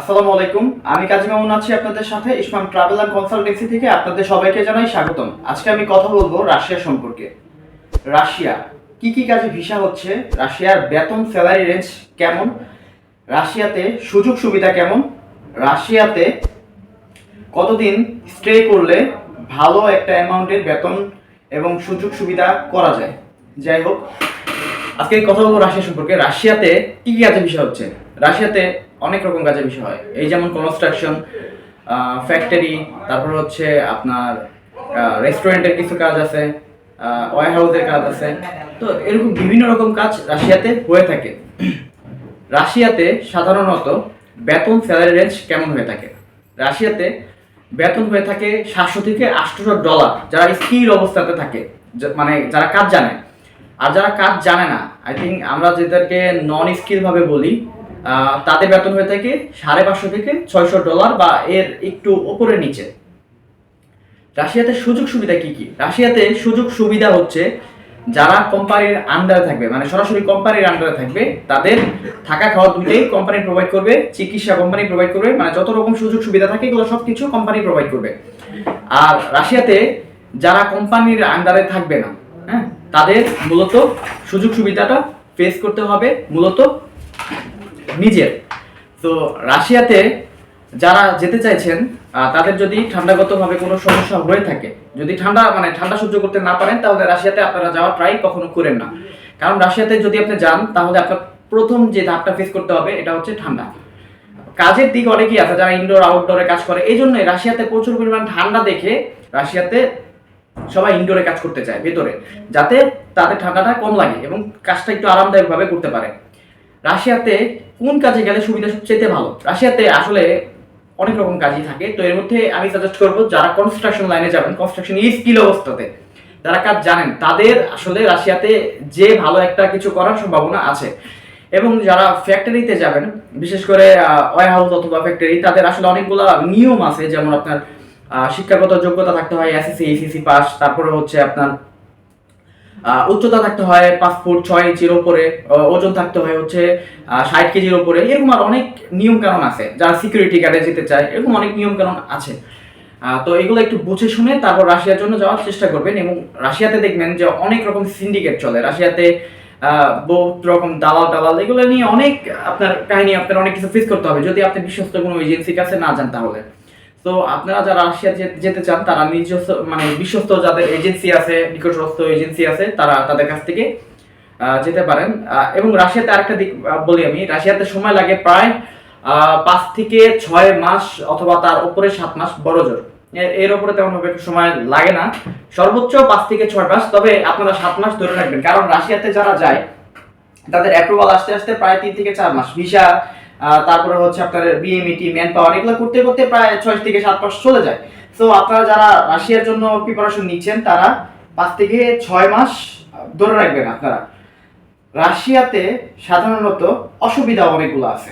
আসসালামু আলাইকুম। আমি কাজী মামুন আছি আপনাদের সাথে, ইসমাম ট্রাভেল অ্যান্ড কনসালটেন্সি থেকে আপনাদের সবাইকে জানাই স্বাগতম। আজকে আমি কথা বলব রাশিয়া সম্পর্কে। রাশিয়া, কি কি কাজে ভিসা হচ্ছে, রাশিয়ার বেতন স্যালারি রেঞ্জ কেমন, রাশিয়াতে সুযোগ সুবিধা কেমন, রাশিয়াতে কতদিন স্টে করলে ভালো একটা অ্যামাউন্টের বেতন এবং সুযোগ সুবিধা করা যায়। যাই হোক আজকে কথা বলব রাশিয়া সম্পর্কে। রাশিয়াতে কি কি কাজের বিষয় হচ্ছে? রাশিয়াতে অনেক রকম কাজের বিষয় হয়। এই যেমন কনস্ট্রাকশন ফ্যাক্টরি তারপর হচ্ছে আপনার রেস্টুরেন্টের কিছু কাজ আছে ওয়ার হাউসের কাজ আছে। তো এরকম বিভিন্ন রকম কাজ রাশিয়াতে হয়ে থাকে। রাশিয়াতে সাধারণত বেতন স্যালারি রেঞ্জ কেমন হয়ে থাকে? রাশিয়াতে বেতন হয়ে থাকে সাতশো থেকে আটশোশো ডলার। যারা স্কিল অবস্থাতে থাকে মানে যারা কাজ জানে আর যারা কাজ জানে না আই থিঙ্ক আমরা যেটাকে নন স্কিল ভাবে বলি তাদের বেতন হয়ে থাকে সাড়ে পাঁচশো থেকে ছয়শো ডলার বা এর একটু উপরে নিচে। রাশিয়াতে সুযোগ সুবিধা কি কি? রাশিয়াতে সুযোগ সুবিধা হচ্ছে যারা কোম্পানির আন্ডারে থাকবে মানে সরাসরি কোম্পানির আন্ডারে থাকবে, তাদের থাকা খাওয়া দুইটাই কোম্পানি প্রোভাইড করবে, চিকিৎসা কোম্পানি প্রোভাইড করবে মানে যত রকম সুযোগ সুবিধা থাকে এগুলো সব কিছু কোম্পানি প্রোভাইড করবে। আর রাশিয়াতে যারা কোম্পানির আন্ডারে থাকবে না তাদের মূলত সুযোগ সুবিধাটা ফেস করতে হবে, মূলত নিজের। তো রাশিয়াতে যারা যেতে চাইছেন তাদের যদি ঠান্ডাগতভাবে কোনো সমস্যা হয়ে থাকে, যদি ঠান্ডা মানে ঠান্ডা সহ্য করতে না পারেন, তাহলে রাশিয়াতে আপনারা যাওয়া ট্রাই কখনো করেন না। কারণ রাশিয়াতে যদি আপনি যান, তাহলে আপনার প্রথম যে ধাপটা ফেস করতে হবে, এটা হচ্ছে ঠান্ডা। কাজের দিক অনেকই আছে, যারা ইনডোর আউটডোরে কাজ করে এই জন্যই রাশিয়াতে প্রচুর পরিমাণ ঠান্ডা দেখে রাশিয়াতে সবাই ইনডোরে কাজ করতে চায়, ভেতরে। যাতে তাদের ঠান্ডাটা কম লাগে এবং কাজটা একটু আরামদায়কভাবে করতে পারে। রাশিয়াতে কোন কাজে গেলে সুবিধা সবচেয়ে ভালো? রাশিয়াতে আসলে অনেক রকম কাজই থাকে। তো এর মধ্যে আমি সাজেস্ট করব, যারা কনস্ট্রাকশন লাইনে যাবেন কনস্ট্রাকশন স্কিল অবস্থাতে যারা কাজ জানেন। তাদের আসলে রাশিয়াতে যে ভালো একটা কিছু করার সম্ভাবনা আছে। এবং যারা ফ্যাক্টরিতে যাবেন, বিশেষ করে ওয়ার হাউস অথবা ফ্যাক্টরি তাদের আসলে অনেকগুলো নিয়ম আছে। যেমন আপনার শিক্ষাগত যোগ্যতা থাকতে হয় এসএসসি এইচএসসি পাস তারপরে হচ্ছে আপনার উচ্চতা থাকতে হয় পাঁচ ফুট ছয় ইঞ্চির ওপরে ওজন থাকতে হয় হচ্ছে ষাট কেজির ওপরে, এরকম আর অনেক নিয়ম কানুন আছে। যারা সিকিউরিটি গার্ডে যেতে চায়, এরকম অনেক নিয়ম কানুন আছে তো এগুলো একটু বুঝে শুনে তারপর রাশিয়ার জন্য যাওয়ার চেষ্টা করবেন এবং রাশিয়াতে দেখবেন যে অনেক রকম সিন্ডিকেট চলে। রাশিয়াতে বহুত রকম দালাল টালাল, এগুলো নিয়ে অনেক আপনার কাহিনী আপনার অনেক কিছু ফেস করতে হবে। যদি আপনি বিশ্বস্ত কোনো এজেন্সির কাছে না যান তাহলে। তো আপনারা যারা রাশিয়া যেতে চান, তারা নিজস্ব মানে বিশ্বস্ত যাদের এজেন্সি আছে, নিকটস্থ এজেন্সি আছে, তারা তাদের কাছ থেকে যেতে পারেন। এবং রাশিয়াতে আরেকটা দিক বলি আমি। রাশিয়াতে সময় লাগে প্রায় পাঁচ থেকে ছয় মাস অথবা তার উপরে সাত মাস বড় জোর। এর উপরে তেমন ভাবে একটু সময় লাগে না। সর্বোচ্চ পাঁচ থেকে ছয় মাস, তবে আপনারা সাত মাস ধরে রাখবেন। কারণ রাশিয়াতে যারা যায়, তাদের অ্যাপ্রুভাল আসতে আসতে প্রায় তিন থেকে চার মাস। ভিসা তারপরে হচ্ছে আপনার বিএমইটি ম্যান পাওয়ার এগুলো করতে করতে প্রায় ছয় থেকে সাত মাস চলে যায়। তো আপনারা যারা রাশিয়ার জন্য প্রিপারেশন নিচ্ছেন, তারা পাঁচ থেকে ছয় মাস ধরে রাখবেন আপনারা। রাশিয়াতে সাধারণত অসুবিধা অনেকগুলো আছে।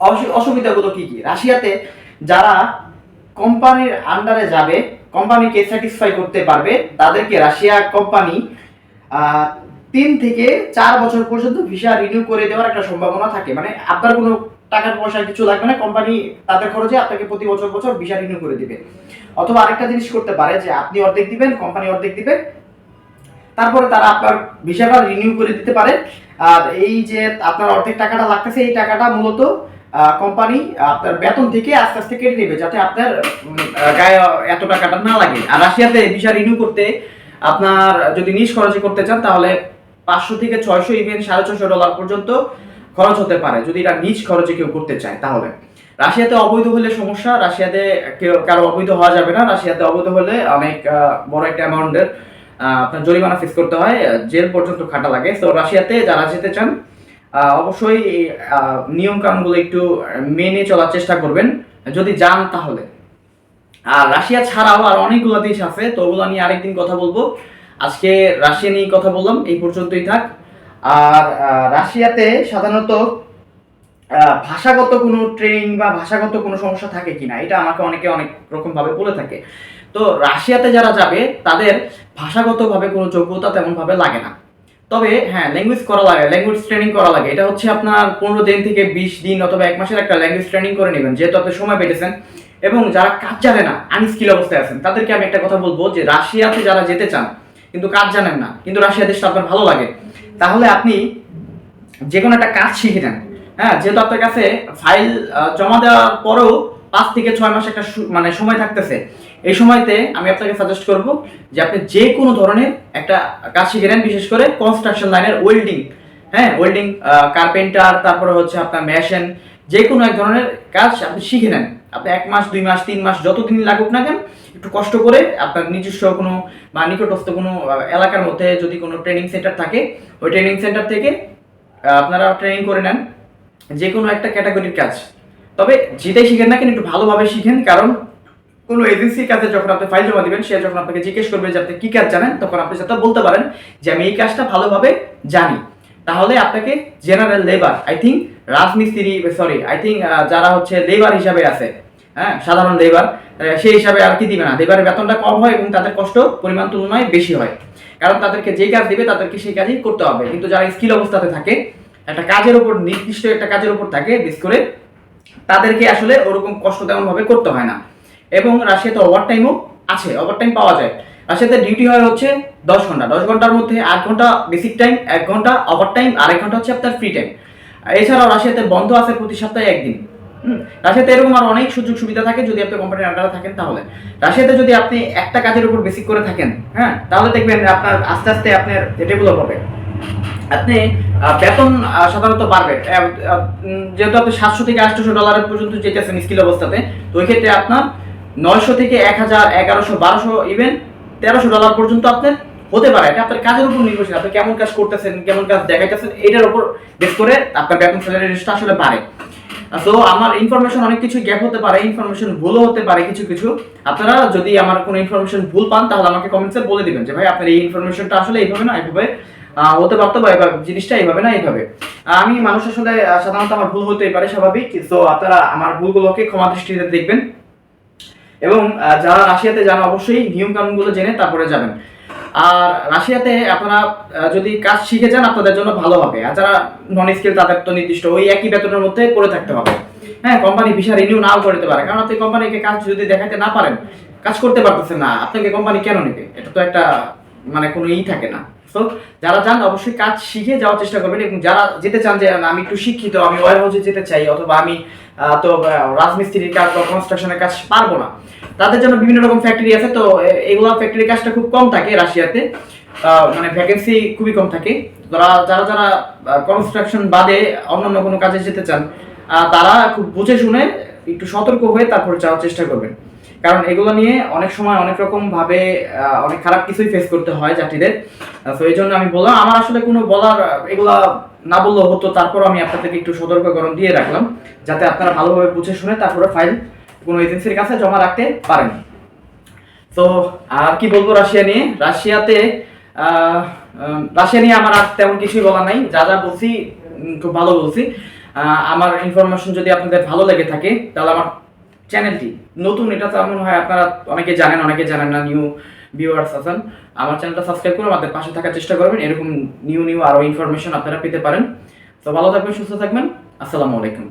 অসু- অসুবিধাগুলো কি কি? রাশিয়াতে যারা কোম্পানির আন্ডারে যাবে, কোম্পানিকে স্যাটিসফাই করতে পারবে, তাদেরকে রাশিয়া কোম্পানি তিন থেকে চার বছর পর্যন্ত ভিসা রিনিউ করে দেওয়ার একটা সম্ভাবনা থাকে। মানে আপনার কোনো টাকার পয়সা কিছু লাগবে না কোম্পানি তাদের খরচে আপনাকে প্রতি বছর বছর ভিসা রিনিউ করে দিবে। অথবা আরেকটা জিনিস করতে পারে যে আপনি অর্ধেক দিবেন কোম্পানি অর্ধেক দিবে, তারপরে তারা আপনার ভিসাটা রিনিউ করে দিতে পারে। আর এই যে আপনার অর্ধেক টাকাটা লাগতেছে, এই টাকাটা মূলত কোম্পানি আপনার বেতন থেকে আস্তে আস্তে কেটে নেবে, যাতে আপনার গায়ে এত টাকাটা না লাগে। আর রাশিয়াতে ভিসা রিনিউ করতে আপনার যদি নিজ খরচে করতে চান, তাহলে পাঁচশো থেকে ছয়শো ইভেন সাড়ে ছশো ডলার পর্যন্ত খরচ হতে পারে, যদি এটা নিজ খরচে কেউ করতে চায় তাহলে। রাশিয়াতে অবৈধ হলে সমস্যা, রাশিয়াতে কেউ, কারও অবৈধ হওয়া যাবে না। রাশিয়াতে অবৈধ হলে অনেক বড় একটা অ্যামাউন্টের আপনার জরিমানা ফেস করতে হয় জেল পর্যন্ত খাটা লাগে। তো রাশিয়াতে যারা যেতে চান অবশ্যই নিয়ম কানুনগুলো একটু মেনে চলার চেষ্টা করবেন। যদি যান তাহলে। আর রাশিয়া ছাড়াও আর অনেকগুলো দেশ আছে, তো ওগুলো নিয়ে আরেকদিন কথা বলব। আজকে রাশিয়া নিয়ে কথা বললাম, এই পর্যন্তই থাক। আর রাশিয়াতে সাধারণত ভাষাগত কোনো ট্রেনিং বা ভাষাগত কোনো সমস্যা থাকে কিনা, এটা আমাকে অনেকে অনেক রকম ভাবে বলে থাকে। তো রাশিয়াতে যারা যাবে, তাদের ভাষাগতভাবে কোনো যোগ্যতা তেমন ভাবে লাগে না। তবে হ্যাঁ ল্যাঙ্গুয়েজ করা লাগে ল্যাঙ্গুয়েজ ট্রেনিং করা লাগে। এটা হচ্ছে আপনার পনেরো দিন থেকে বিশ দিন অথবা এক মাসের একটা ল্যাঙ্গুয়েজ ট্রেনিং করে নেবেন, যেহেতু আপনি সময় পেতেছেন। এবং যারা কাজ জানে না, আনস্কিল অবস্থায় আছেন, তাদেরকে আমি একটা কথা বলব যে, রাশিয়াতে যারা যেতে চান কিন্তু কাজ জানেন না, কিন্তু রাশিয়া দেশটা আপনার ভালো লাগে। তাহলে আপনি যে কোনো একটা কাজ শিখে নেন। হ্যাঁ যেহেতু আপনার কাছে ফাইল জমা দেওয়ার পরেও পাঁচ থেকে ছয় মাস একটা মানে সময় থাকতেছে। এই সময়তে আমি আপনাকে সাজেস্ট করব যে আপনি যে কোনো ধরনের একটা কাজ শিখে নেন, বিশেষ করে কনস্ট্রাকশন লাইনের ওয়েল্ডিং হ্যাঁ ওয়েল্ডিং কার্পেন্টার তারপরে হচ্ছে আপনার মেশিন যে কোনো এক ধরনের কাজ আপনি শিখে নেন। আপনি এক মাস, দুই মাস, তিন মাস যতদিন লাগুক না কেন, একটু কষ্ট করে আপনার নিজস্ব কোনো বা নিকটস্থ কোনো এলাকার মধ্যে যদি কোনো ট্রেনিং সেন্টার থাকে, ওই ট্রেনিং সেন্টার থেকে আপনারা ট্রেনিং করে নেন যে কোনো একটা ক্যাটাগরির কাজ। তবে যেটাই শিখেন না কেন, একটু ভালোভাবে শিখেন, কারণ কোনো এজেন্সির কাছে যখন আপনি ফাইল জমা দিবেন, সে যখন আপনাকে জিজ্ঞেস করবে যে আপনি কি কাজ জানেন, তখন আপনি সেটা বলতে পারেন যে, আমি এই কাজটা ভালোভাবে জানি। তাহলে আপনাকে জেনারেল লেবার আই থিঙ্ক রাজমিস্ত্রি সরি আই থিঙ্ক যারা হচ্ছে লেবার হিসাবে আছে হ্যাঁ সাধারণ লেবার সেই হিসাবে আর কি দিবে না। লেবারের বেতনটা কম হয় এবং তাদের কষ্ট পরিমাণ তুলনায় বেশি হয়। কারণ তাদেরকে যেই কাজ দিবে, তাদেরকে সেই কাজই করতে হবে। কিন্তু যারা স্কিল অবস্থাতে থাকে, একটা কাজের উপর, নির্দিষ্ট একটা কাজের উপর থাকে বিশেষ করে, তাদেরকে আসলে ওরকম কষ্ট তেমন ভাবে করতে হয় না। এবং রাশিয়াতে ওভার টাইমও আছে ওভার টাইম পাওয়া যায়। রাশিয়াতে ডিউটি হয় হচ্ছে দশ ঘণ্টা। দশ ঘণ্টার মধ্যে আট ঘণ্টা বেসিক টাইম এক ঘণ্টা ওভার টাইম আর এক ঘণ্টা হচ্ছে আপনার ফ্রি টাইম এছাড়াও রাশিয়াতে বন্ধ আছে প্রতি সপ্তাহে একদিন। রাশিয়াতে এরকম আর অনেক সুযোগ সুবিধা থাকে যদি আপনি কোম্পানির আন্ডারে থাকেন তাহলে। রাশিয়াতে যদি আপনি একটা কাজের উপর বেসিক করে থাকেন হ্যাঁ? তাহলে দেখবেন আপনার আস্তে আস্তে আপনার ডেভেলপ হবে আপনি বেতন সাধারণত বাড়বে। যেহেতু আপনি সাতশো থেকে আটশোশো ডলারের পর্যন্ত যেতেছেন স্কিল অবস্থাতে, তো ওই ক্ষেত্রে আপনার নয়শো থেকে এক হাজার এগারোশো বারোশো ইভেন তেরোশো ডলার পর্যন্ত আপনার হতে পারে। এটা আপনার কাজের উপর নির্ভরশীল। আপনি কেমন কাজ করতেছেন, কেমন কাজ দেখাইতেছেন, এটার উপর বেস করে আপনার বেতন স্যালারি রেঞ্জটা আসলে বাড়ে। তো আমার ইনফরমেশন অনেক কিছু গ্যাপ হতে পারে ইনফরমেশন ভুলও হতে পারে কিছু কিছু। আপনারা যদি আমার কোনো ইনফরমেশন ভুল পান, তাহলে আমাকে কমেন্টসে বলে দিবেন যে, ভাই, আপনার এই ইনফরমেশনটা আসলে এইভাবে না, এইভাবে হতে পারতো বা এভাবে জিনিসটা এইভাবে না, এইভাবে। আমি মানুষ আসলে সাধারণত আমার ভুল হতেই পারে, স্বাভাবিক। তো আপনারা আমার ভুলগুলোকে ক্ষমা দৃষ্টিতে দেখবেন। এবং যারা রাশিয়াতে যান অবশ্যই নিয়ম কানুনগুলো জেনে তারপরে যাবেন। আর রাশিয়াতে আপনারা যদি কাজ শিখে যান, আপনাদের জন্য ভালো হবে। আর যারা নন স্কিল তাদের তো নির্দিষ্ট ওই একই বেতনের মধ্যে করে থাকতে হবে। হ্যাঁ কোম্পানি ভিসা রিনিউ নাও করতে পারে। কারণ আপনি কোম্পানিকে কাজ যদি দেখাতে না পারেন, কাজ করতে পারতেছেন না। আপনাকে কোম্পানি কেন নেবে? এটা তো একটা মানে কোনো ই থাকে না। তো যারা যান অবশ্যই কাজ শিখে যাওয়ার চেষ্টা করবেন এবং যারা যেতে চান যে আমি একটু শিক্ষিত, আমি ওয়ার হাউসে যেতে চাই অথবা আমি তো রাজমিস্ত্রির কাজ বা কনস্ট্রাকশনের কাজ পারব না। তাদের জন্য বিভিন্ন রকম ফ্যাক্টরি আছে, তো এগুলো ফ্যাক্টরির কাজটা খুব কম থাকে রাশিয়াতে। মানে ভ্যাকেন্সি খুবই কম থাকে। যারা যারা যারা কনস্ট্রাকশন বাদে অন্যান্য কোনো কাজে যেতে চান তারা খুব বুঝে শুনে একটু সতর্ক হয়ে তারপর যাওয়ার চেষ্টা করবেন। কারণ এগুলো নিয়ে অনেক সময় অনেক রকম ভাবে অনেক খারাপ কিছুই ফেস করতে হয় যাত্রীদের তো এই জন্য আমি বললাম, আমার আসলে কোনো বলার, এগুলা না বললেও হতো তারপর আমি আপনাদেরকে একটু সতর্ককরণ দিয়ে রাখলাম, যাতে আপনারা ভালোভাবে বুঝে শুনে তারপরে ফাইল কোনো এজেন্সির কাছে জমা রাখতে পারেন। তো আর কি বলব রাশিয়া নিয়ে? রাশিয়াতে রাশিয়া নিয়ে আমার আর তেমন কিছুই বলা নাই, যা যা বলছি খুব ভালো বলছি। আমার ইনফরমেশন যদি আপনাদের ভালো লেগে থাকে, তাহলে আমার চ্যানেলটি। নতুন, এটা তো এমন হয়, আপনারা অনেকে জানেন অনেকে জানেন না নিউ ভিউয়ার্স আছেন। আমার চ্যানেলটা সাবস্ক্রাইব করে আমাদের পাশে থাকার চেষ্টা করবেন। এরকম নিউ নিউ আরও ইনফরমেশন আপনারা পেতে পারেন। তো ভালো থাকবেন, সুস্থ থাকবেন। আসসালামু আলাইকুম।